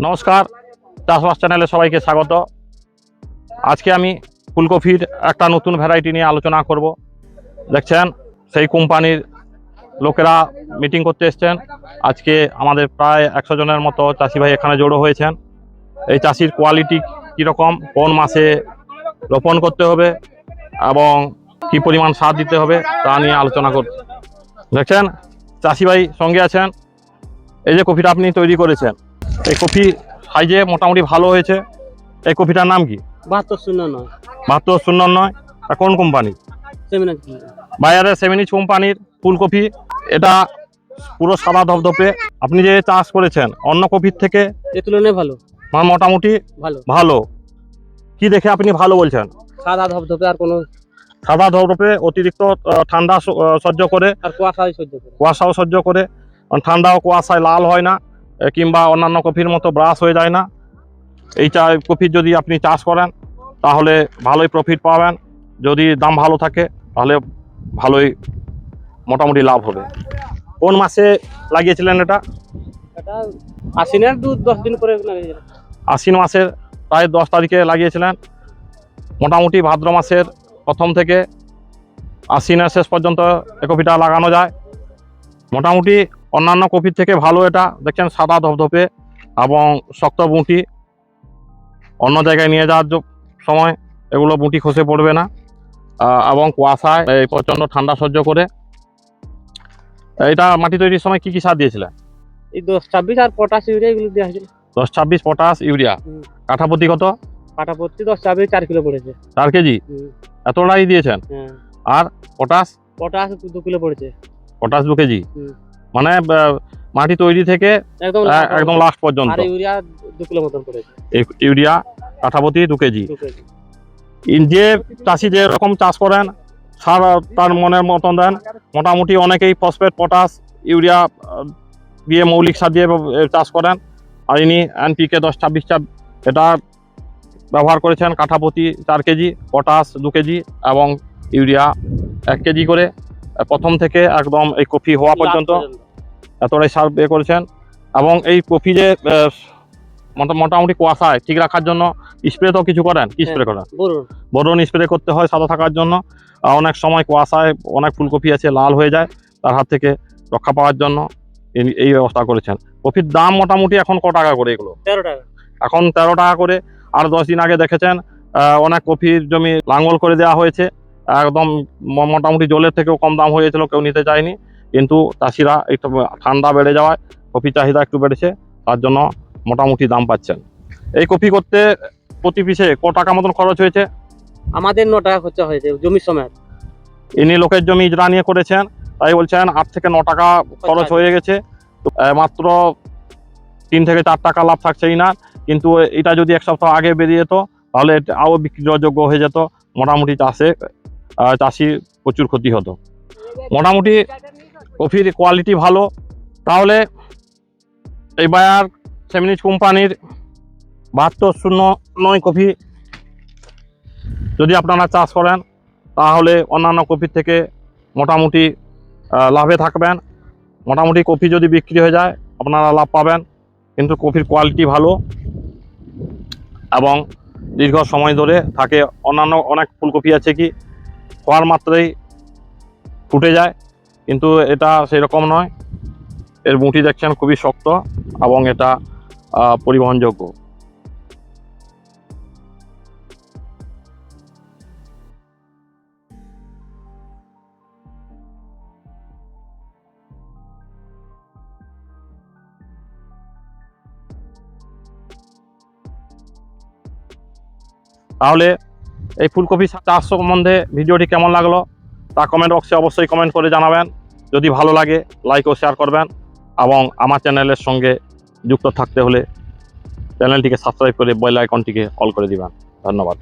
নমস্কার, চাষবাস চ্যানেলে সবাইকে স্বাগত। আজকে আমি ফুলকপির একটা নতুন ভ্যারাইটি নিয়ে আলোচনা করব। দেখছেন, সেই কোম্পানির লোকেরা মিটিং করতে এসছেন। আজকে আমাদের প্রায় একশো জনের মতো চাষি ভাই এখানে জড়ো হয়েছেন। এই চাষির কোয়ালিটি কীরকম, কোন মাসে রোপণ করতে হবে এবং কি পরিমাণ সার দিতে হবে তা নিয়ে আলোচনা করছি দেখছেন, চাষি ভাই সঙ্গে আছেন। এই যে কপিটা আপনি তৈরি করেছেন এই কপি সাইজে মোটামুটি ভালো হয়েছে। এই কপিটার নাম কি? বাহাত্তর শূন্য নয়। বাহাত্তর শূন্য নয়। তা কোন কোম্পানি? বায়ারের সেমিনিচ কোম্পানির ফুলকপি এটা পুরো সাদা ধপধপে আপনি যে চাষ করেছেন অন্য কপির থেকে এ তুলনায় ভালো। আমার মোটামুটি ভালো। ভালো। কি দেখে আপনি ভালো বলছেন? সাদা ধপধপে আর কোনো সাদা ধপধপে অতিরিক্ত ঠান্ডা সহ্য করে। আর কুয়াশাই সহ্য করে। কুয়াশাও সহ্য করে। ঠান্ডা ও কুয়াশায় লাল হয় না। কিংবা অন্যান্য কপির মতো ব্রাশ হয়ে যায় না। এই চা কপির যদি আপনি চাষ করেন তাহলে ভালোই প্রফিট পাবেন। যদি দাম ভালো থাকে তাহলে ভালোই মোটামুটি লাভ হবে। কোন মাসে লাগিয়েছিলেন এটা? আশ্বিনের দু দশ দিন পরে আশ্বিন মাসের প্রায় দশ তারিখে লাগিয়েছিলেন। মোটামুটি ভাদ্র মাসের প্রথম থেকে আশ্বিনের শেষ পর্যন্ত এ কপিটা লাগানো যায়। মোটামুটি অন্যান্য কপির থেকে ভালো এটা। দেখছেন সাদা ধপধপে এবং শক্ত বুঁটি। অন্য জায়গায় নিয়ে যাওয়ার সময় এগুলো বুঁটি খসে পড়বে না। এবং কুয়াশায় এই প্রচণ্ড ঠান্ডা সহ্য করে। এটা মাটি তৈরির সময় কি কি সার দিয়েছিলেন এই দশ ছাব্বিশ আর পটাশ ইউরিয়া এগুলো দেওয়া হয়েছিল। দশ ছাব্বিশ পটাশ ইউরিয়া। কাঠাপতি কত? কাটা পড়তে দশ ছাব্বিশ চার কিলো পড়েছে। চার কেজি? এতটাই দিয়েছেন? হ্যাঁ। আর পটাশ? পটাশ দু কিলো পড়েছে। পটাশ দু কেজি। মানে মাটি তৈরি থেকে একদম লাস্ট পর্যন্ত। ইউরিয়া দু কিলো মতন পড়েছে। ইউরিয়া কাঠাপতি দু কেজি। যে চাষি যে রকম চাষ করেন সার তার মনের মতন দেন মোটামুটি অনেকেই ফসফেট পটাশ ইউরিয়া দিয়ে মৌলিক সার দিয়ে চাষ করেন। আর ইনি এনপিকে দশ ছাব্বিশ চাপ এটা ব্যবহার করেছেন কাঠাপতি চার কেজি পটাশ দু কেজি এবং ইউরিয়া এক কেজি করে। প্রথম থেকে একদম এই কফি হওয়া পর্যন্ত। এতটাই সার ইয়ে করেছেন। এবং এই কফি যে মোটা- মোটামুটি কুয়াশায় ঠিক রাখার জন্য স্প্রে তো কিছু করেন? কি স্প্রে করেন? বলুন বোরন স্প্রে করতে হয় সাদা থাকার জন্য। অনেক সময় কুয়াশায় অনেক ফুলকপি আছে লাল হয়ে যায় তার হাত থেকে রক্ষা পাওয়ার জন্য এই- এই ব্যবস্থা করেছেন। কপির দাম মোটামুটি এখন ক টাকা করে এগুলো? তেরো টাকা। এখন তেরো টাকা করে। আর দশ দিন আগে দেখেছেন অনেক কপির জমি লাঙ্গল করে দেওয়া হয়েছে। একদম মোটামুটি জলের থেকেও কম দাম হয়েছিল কেউ নিতে চায়নি। কিন্তু চাষিরা একটু ঠান্ডা বেড়ে যাওয়ায় কপি চাহিদা একটু বেড়েছে তার জন্য মোটামুটি দাম পাচ্ছেন। এই কপি করতে প্রতি পিসে ক টাকা মতন খরচ হয়েছে? আমাদের ন টাকা খরচা হয়েছে জমির সময়। ইনি লোকের জমি ইজরা নিয়ে করেছেন তাই বলছেন আট থেকে ন টাকা খরচ হয়ে গেছে। মাত্র তিন থেকে চার টাকা লাভ থাকছেই না কিন্তু এটা যদি এক সপ্তাহ আগে বেরিয়ে যেত তাহলে এটা আরও বিক্রয়যোগ্য হয়ে যেত মোটামুটি চাষে চাষির প্রচুর ক্ষতি হতো। মোটামুটি কফির কোয়ালিটি ভালো। তাহলে এই বায়ার সেমিনিজ কোম্পানির বাহাত্তর শূন্য নয় কফি যদি আপনারা চাষ করেন, তাহলে অন্যান্য কপির থেকে মোটামুটি লাভে থাকবেন। মোটামুটি কপি যদি বিক্রি হয়ে যায়, আপনারা লাভ পাবেন। কিন্তু কপির কোয়ালিটি ভালো এবং দীর্ঘ সময় ধরে থাকে। অন্যান্য অনেক ফুলকপি আছে কি, হওয়ার মাত্রেই ফুটে যায়। কিন্তু এটা সেই রকম নয়। এর মুঠি দেখছেন খুবই শক্ত এবং এটা পরিবহনযোগ্য। তাহলে এই ফুলকপি চাষ সম্বন্ধে ভিডিওটি কেমন লাগল তা কমেন্ট বক্সে অবশ্যই কমেন্ট করে জানাবেন। যদি ভালো লাগে লাইক ও শেয়ার করবেন এবং আমার চ্যানেলের সঙ্গে যুক্ত থাকতে হলে চ্যানেলটিকে সাবস্ক্রাইব করে বেল আইকনটিকে অল করে দিবেন। ধন্যবাদ।